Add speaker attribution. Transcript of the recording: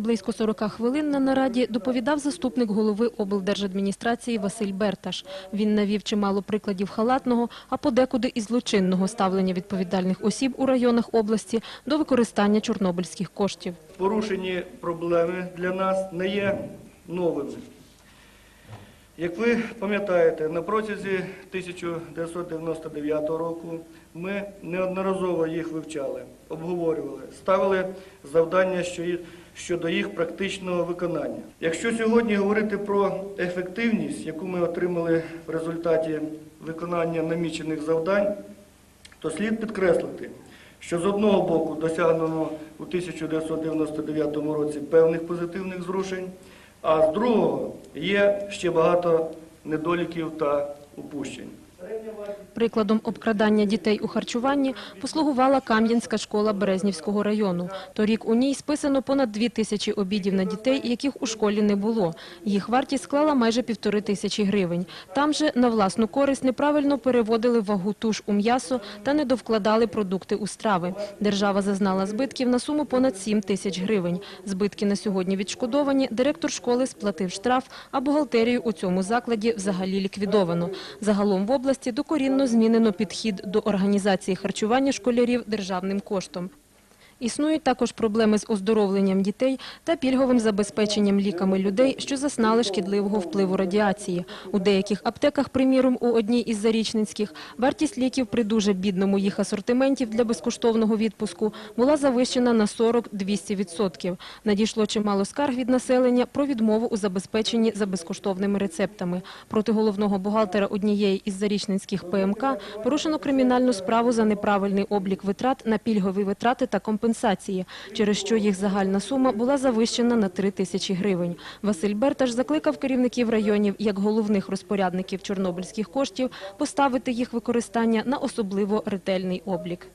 Speaker 1: Близько 40 хвилин на нараді доповідав заступник голови облдержадміністрації Василь Берташ. Він навів чимало прикладів халатного, а подекуди і злочинного ставлення відповідальних осіб у районах області до використання чорнобильських коштів.
Speaker 2: порушені проблеми для нас не є новими. Як ви пам'ятаєте, на протязі 1999 року ми неодноразово їх вивчали, обговорювали, ставили завдання що щодо їх практичного виконання. Якщо сьогодні говорити про ефективність, яку ми отримали в результаті виконання намічених завдань, то слід підкреслити, що з одного боку досягнено у 1999 році певних позитивних зрушень, а з другого є ще багато недоліків та упущень.
Speaker 1: Прикладом обкрадання дітей у харчуванні послугувала Кам'янська школа Березнівського району. Торік у ній списано понад дві тисячі обідів на дітей, яких у школі не було. Їх вартість склала майже півтори тисячі гривень. Там же на власну користь неправильно переводили вагу туш у м'ясо та не довкладали продукти у страви. Держава зазнала збитків на суму понад 7 тисяч гривень. Збитки на сьогодні відшкодовані, директор школи сплатив штраф, а бухгалтерію у цьому закладі взагалі ліквідовано. Загалом в області докорінно змінено підхід до організації харчування школярів державним коштом. Існують також проблеми з оздоровленням дітей та пільговим забезпеченням ліками людей, що зазнали шкідливого впливу радіації. У деяких аптеках, приміром, у одній із зарічницьких, вартість ліків при дуже бідному їх асортиментів для безкоштовного відпуску була завищена на 40-200%. Надійшло чимало скарг від населення про відмову у забезпеченні за безкоштовними рецептами. Проти головного бухгалтера однієї із зарічницьких ПМК порушено кримінальну справу за неправильний облік витрат на пільгові витрати та компенсації, через що їх загальна сума була завищена на 3 тисячі гривень. Василь Берташ закликав керівників районів, як головних розпорядників чорнобильських коштів, поставити їх використання на особливо ретельний облік.